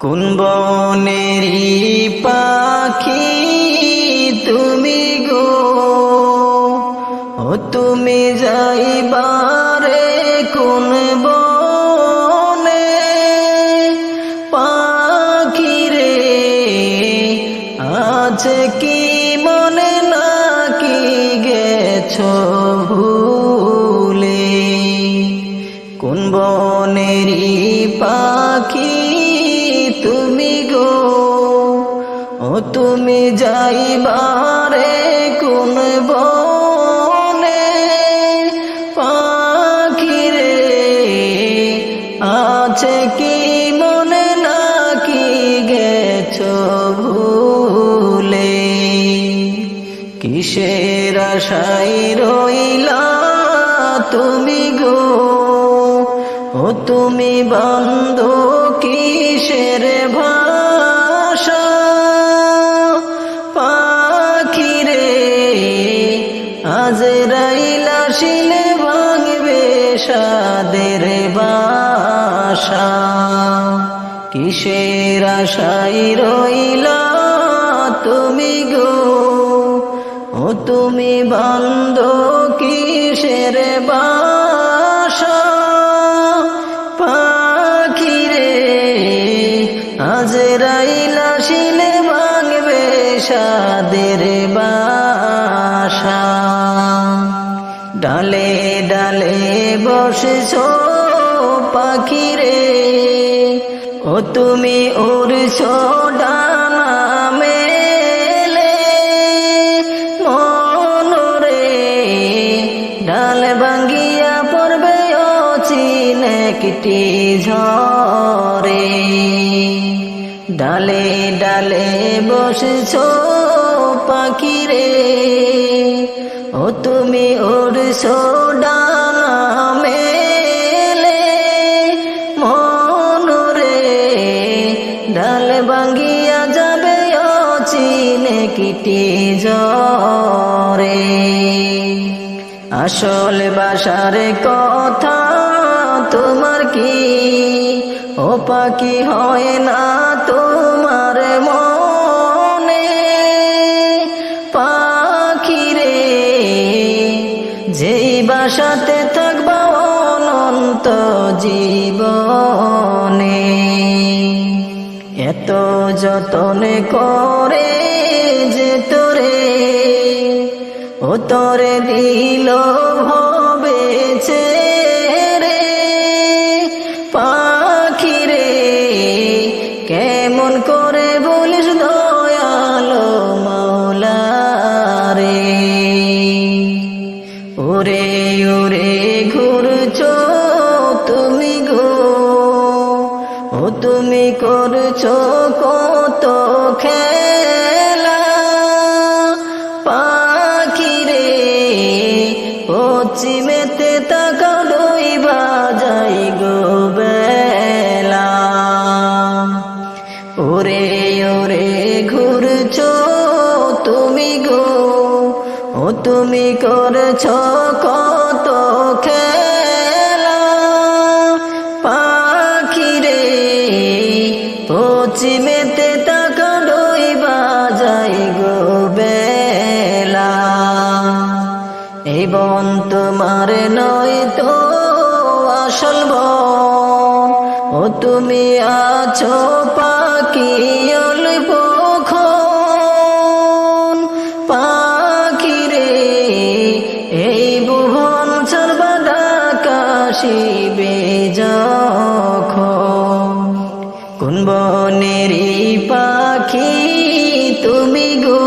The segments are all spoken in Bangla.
কোন বনেরি পাখি তুমি গো? ও তুমি যাইবারে কোন বনে পাখি রে আছে কি মনে নাকি গেছো ভুলে? কোন বনেরি পাখি তুমি গো। ও তুমি যাইবারে কোন বনে পাখি রে আছে কি মনে নাকি গেছো ভুলে? কিসের আশাই রইলা তুমি গো? তুমি বন্ধ কিসের ভাষা? পাখি রে আজ রাইলা শিলে ভাঙবে সাদের বাসা। কিসের আশাই রইলা তুমি গো? ও তুমি বন্ধ কিসের বাসা সাদের ডালে ডালে বসেছ পাখি রে ও তুমি উড়ছ ডানা মেলে। মনরে ডাল ভাঙ্গিয়া পড়বে ও চিনেকটি ঝরে। ডালে ডালে বসেছ পাখি রে ও তুমি উড়ছ ডানা মেলে মনরে। ডাল ভাঙ্গিয়া যাবে ও চিনে কিটি জরে আসল বাসার কথা তোমার কি? ও পাখি হয় না যেই থাকব অনন্ত জীবনে। এত যতনে করে যে তোরে ও তোরে দিল হবে ওরে ওরে ঘুরছ তুমি গো। ও তুমি করছ কত খেলা তুমি করেছ কত খেলা। পাখি রে পশ্চিমেতে তাকা ডই বাজাই গো বেলা। এই বন তোমার নয় তো আসল ও তুমি আছো কাশিবে যখন? কোন বনেরি পাখি তুমি গো?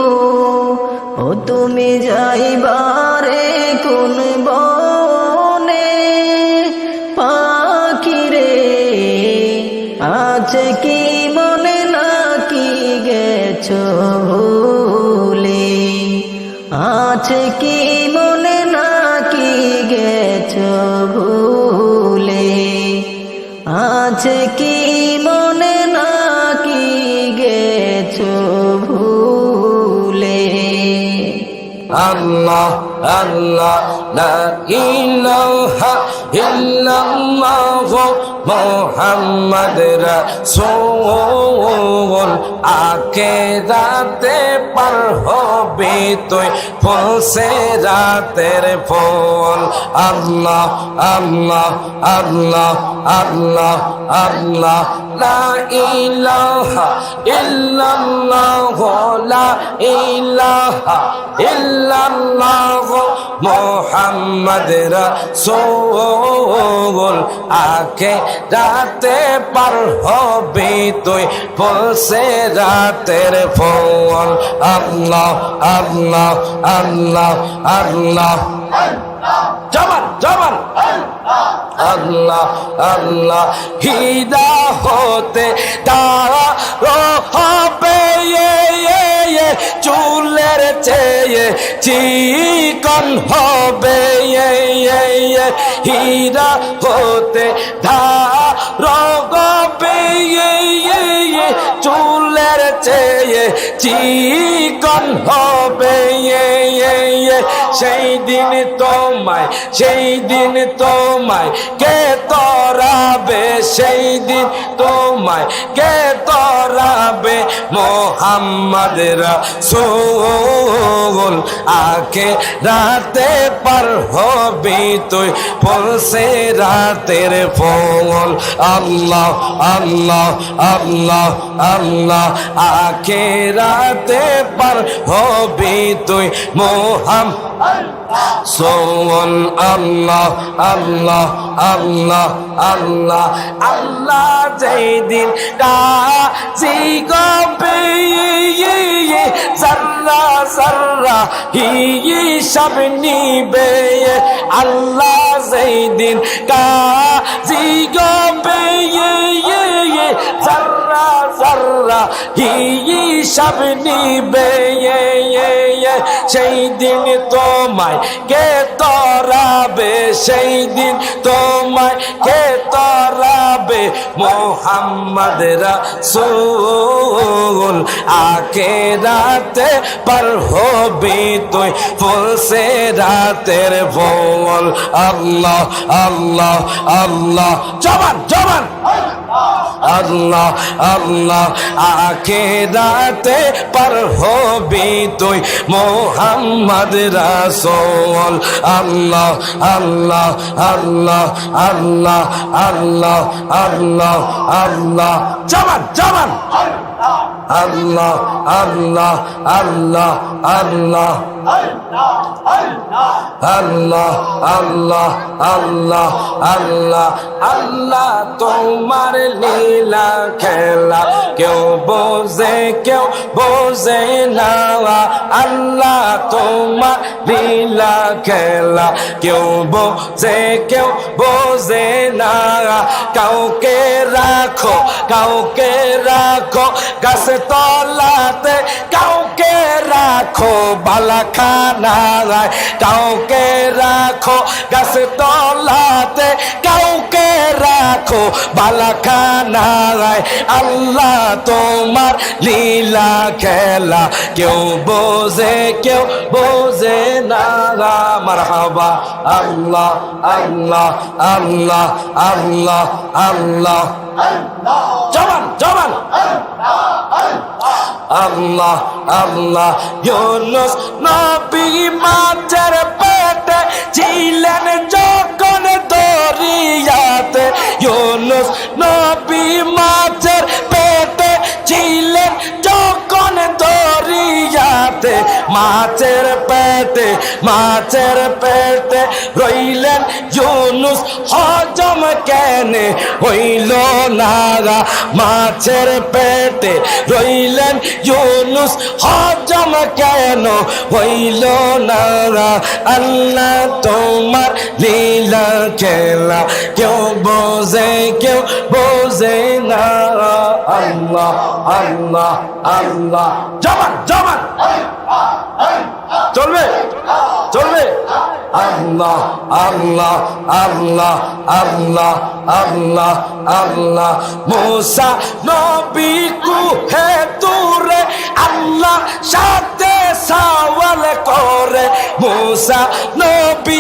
ও তুমি যাইবারে কোন বনে? পাখি রে, আছে কি মনে নাকি গেছো ভুলে? আছে কি মনে নাকি গেছো ভুলে? আছে কি মনে নাকি গেছো ভুলে? আল্লাহ আল্লাহ লা ইলাহা ইল্লাল্লাহ। মোহাম্মদ রসুল আকে রাতে পার হবে তুই, ফুলসে রাতের ফুল। আল্লাহ আল্লাহ আল্লাহ আল্লাহ আল্লাহ, লা ইলাহা ইল্লাল্লাহ, লা ইলাহা ইল্লাল্লাহ মোহাম্মদ রসুল আকে রাতে পার হবে তুই বসে রাতের ফল। আল্লাহ আল্লাহ আল্লাহ আল্লাহ। জবান জবান। আল্লাহ আল্লাহ হিদা হতে তারা হবে এ, চুলের চেয়ে চিকন হবে হীরা হতে ধা চিকন হবে সেই দিন তোমায়, সেই দিন তোমায় কে তরাবে, সেই দিন তোমায় কে তরাবে। মোহাম্মদ রসুল আকে রাতে পার হবি তুই পলসে রাতের ফল আল্লাহ আল্লাহ আল্লাহ আল্লাহ আকে রাতে পার হবি তুই মোহাম্মদ সোন আল্লাহ আল্লাহ আল্লাহ আল্লাহ আল্লাহ যেই দিন কাজি গবে জাল্লা জাল্লা হি সব নিবে। আল্লাহ যেই দিন কাজি গবে হি সব নিবে সেই দিন তোমায় কে তরাবে, সেই দিন তোমায় কে তরাবে। মোহাম্মদ রসুল আকে রাতে পার হবি তুই ফুলসে রাতের ফল আল্লাহ আল্লাহ আল্লাহ। জবান জবান। আল্লাহ আল্লাহ আকে রাতে পার হবি তুই। মোহাম্মদ রাসূল, আল্লাহ আল্লাহ আল্লাহ আল্লাহ আল্লাহ আল্লাহ আল্লাহ। জবান জবান। আল্লাহ আল্লাহ আল্লাহ আল্লাহ। আল্লাহ আল্লাহ আল্লাহ আল্লাহ। আল্লাহ তোমার লীলা খেলা। কেউ বোঝে কেউ বোঝে না আল্লাহ তোমার লীলা খেলা। কেউ বোঝে কেউ বোঝে না কাউকে রাখো কাউকে রাখো গাছ তলাতে কাউকে রাখো বালাখানায় কাউকে রাখো গাছে তলাতে রাখো বালাখানায় আল্লাহ তোমার লীলা খেলা। কেউ বোঝে কেউ বোঝে না মারহাবা। আল্লাহ আল্লাহ আল্লাহ আল্লাহ আল্লাহ। জবান জবান। আল্লাহ আল্লাহ, ইউনুস নবী মাছের পেটে ছিলেন যখন শরিয়াতে ইউনুস নবী মা দরিয়াতে মাছের পেটে মাছের পেটে রইলেন ইউনুস। হজম কেনে হইল নারা, মাছের পেটে রইলেন ইউনুস। হজম কেন হইল নারা, আল্লাহ তোমার লীলা খেলা কেউ বোঝে কেউ বোঝে না। আল্লাহ আল্লাহ আল্লাহ, জবান জবান। চলবে? চলবে? সাথে সাওয়াল করে। মোসা নবী